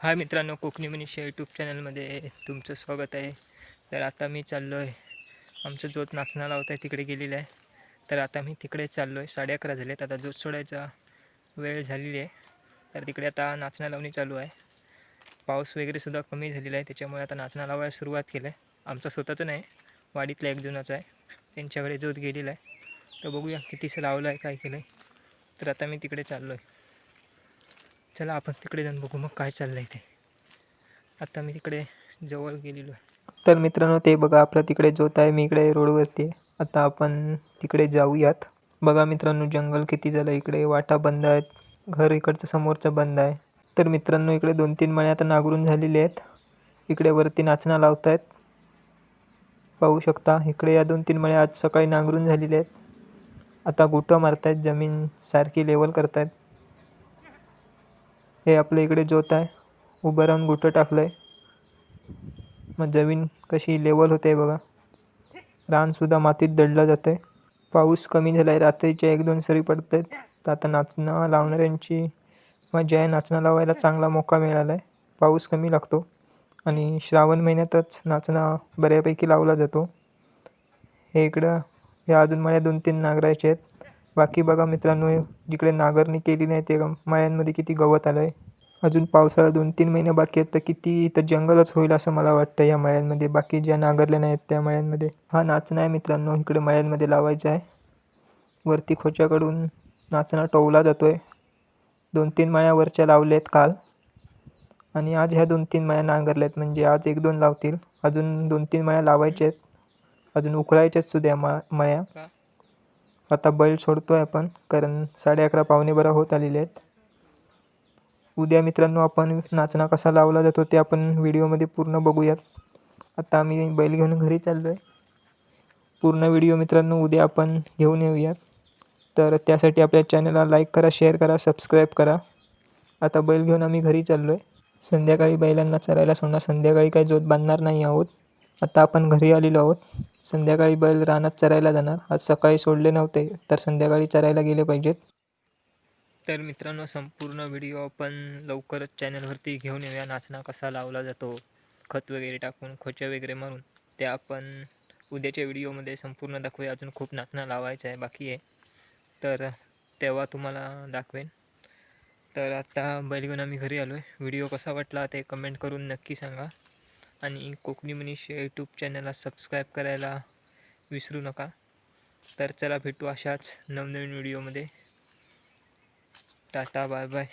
हाय मित्रांनो कोकणी मनीषा यूट्यूब चॅनलमध्ये तुमचं स्वागत आहे. तर आता मी चाललो आहे आमचं जोत नाचणाला लावत आहे तिकडे गेलेलं आहे. तर आता मी तिकडे चाललो आहे साडे अकरा झालेत. आता जोत सोडायचा वेळ झालेली आहे. तर तिकडे आता नाचणा लावणी चालू आहे. पाऊस वगैरेसुद्धा कमी झालेला आहे. त्याच्यामुळे आता नाचणा लावायला सुरुवात केलं आहे आमचं स्वतःचं नाही वाडीतला एक जुनाचा आहे. त्यांच्याकडे जोत गेलेला आहे. तर बघूया कितीसं लावलं आहे काय केलं आहे तर आता मी तिकडे चाललो आहे चला आपण तिकडे जाऊन बघू मग काय चाललं आहे ते. आता मी तिकडे जवळ गेलेलो आहे. तर मित्रांनो ते बघा आपलं तिकडे जोत आहे मी इकडे रोडवरती आहे. आता आपण तिकडे जाऊयात. बघा मित्रांनो जंगल किती झालं इकडे. वाटा बंद आहेत. घर इकडचं समोरचं बंद आहे. तर मित्रांनो इकडे दोन तीन मळे आता नांगरून झालेले आहेत. इकडे वरती नाचणं लावत आहेत पाहू शकता इकडे या दोन तीन मळे आज सकाळी नांगरून झालेले आहेत. आता गुटं मारतायत जमीन सारखी लेवल करतायत. हे आपल्या इकडे जोत आहे. उभं राहून गुठं टाकलं आहे मग जमीन कशी लेवल होते बघा. रानसुद्धा मातीत दडलं जातं आहे पाऊस कमी झाला आहे रात्रीच्या एक दोन सरी पडत आहेत तर आता नाचणं लावणाऱ्यांची मजा आहे. नाचणं लावायला चांगला मोका मिळाला आहे पाऊस कमी लागतो. आणि श्रावण महिन्यातच नाचणं बऱ्यापैकी लावला जातो. हे इकडं ह्या अजून मला दोन तीन नांगरायचे आहेत. बाकी बघा मित्रांनो जिकडे नांगरणी केली नाही ते मळ्यांमध्ये किती गवत आलं आहे अजून पावसाळा दोन तीन महिने बाकी आहेत तर किती इथं जंगलच होईल असं मला वाटतं या मळ्यांमध्ये. बाकी ज्या नांगरल्या नाहीत त्या मळ्यांमध्ये. हा नाचणं आहे मित्रांनो इकडे मळ्यांमध्ये लावायचा आहे. वरती खोच्याकडून नाचणा टोवला जातो आहे दोन तीन मळ्या वरच्या लावल्या आहेत काल. आणि आज ह्या दोन तीन मळ्या नांगरल्या आहेत म्हणजे आज एक दोन लावतील. अजून दोन तीन मळ्या लावायच्या आहेत अजून उकळायच्याच सुद्धा मळ्या. आता बैल सोडतो आहे आपण कारण साडे अकरा पावणे बारा होत आलेले आहेत. उद्या मित्रांनो आपण नाचणा कसा लावला जातो ते आपण व्हिडिओमध्ये पूर्ण बघूयात. आता आम्ही बैल घेऊन घरी चाललो आहे पूर्ण व्हिडिओ मित्रांनो उद्या आपण घेऊन येऊयात. तर त्यासाठी आपल्या चॅनलला लाईक करा शेअर करा सबस्क्राईब करा. आता बैल घेऊन आम्ही घरी चाललो आहे संध्याकाळी बैलांना चरायला सोडणार. संध्याकाळी काही जोत बांधणार नाही आहोत. आता आपण घरी आलेलो आहोत. संध्याकाळी बैल रानात चरायला जाणार. आज सकाळी सोडले नव्हते तर संध्याकाळी चरायला गेले पाहिजेत. तर मित्रांनो संपूर्ण व्हिडिओ आपण लवकरच चॅनलवरती घेऊन येऊया. नाचणा कसा लावला जातो खत वगैरे टाकून खोच्या वगैरे मारून ते आपण उद्याच्या व्हिडिओमध्ये संपूर्ण दाखवूया. अजून खूप नाचणं लावायचं आहे बाकी आहे. तर तेव्हा तुम्हाला दाखवेन. तर आता बैल घेऊन आम्ही घरी आलो आहे व्हिडिओ कसा वाटला ते कमेंट करून नक्की सांगा. आणि कोकणी मनीष यूट्यूब चॅनलला सबस्क्राईब करायला विसरू नका. तर चला भेटू अशाच नवनवीन व्हिडिओमध्ये टाटा बाय बाय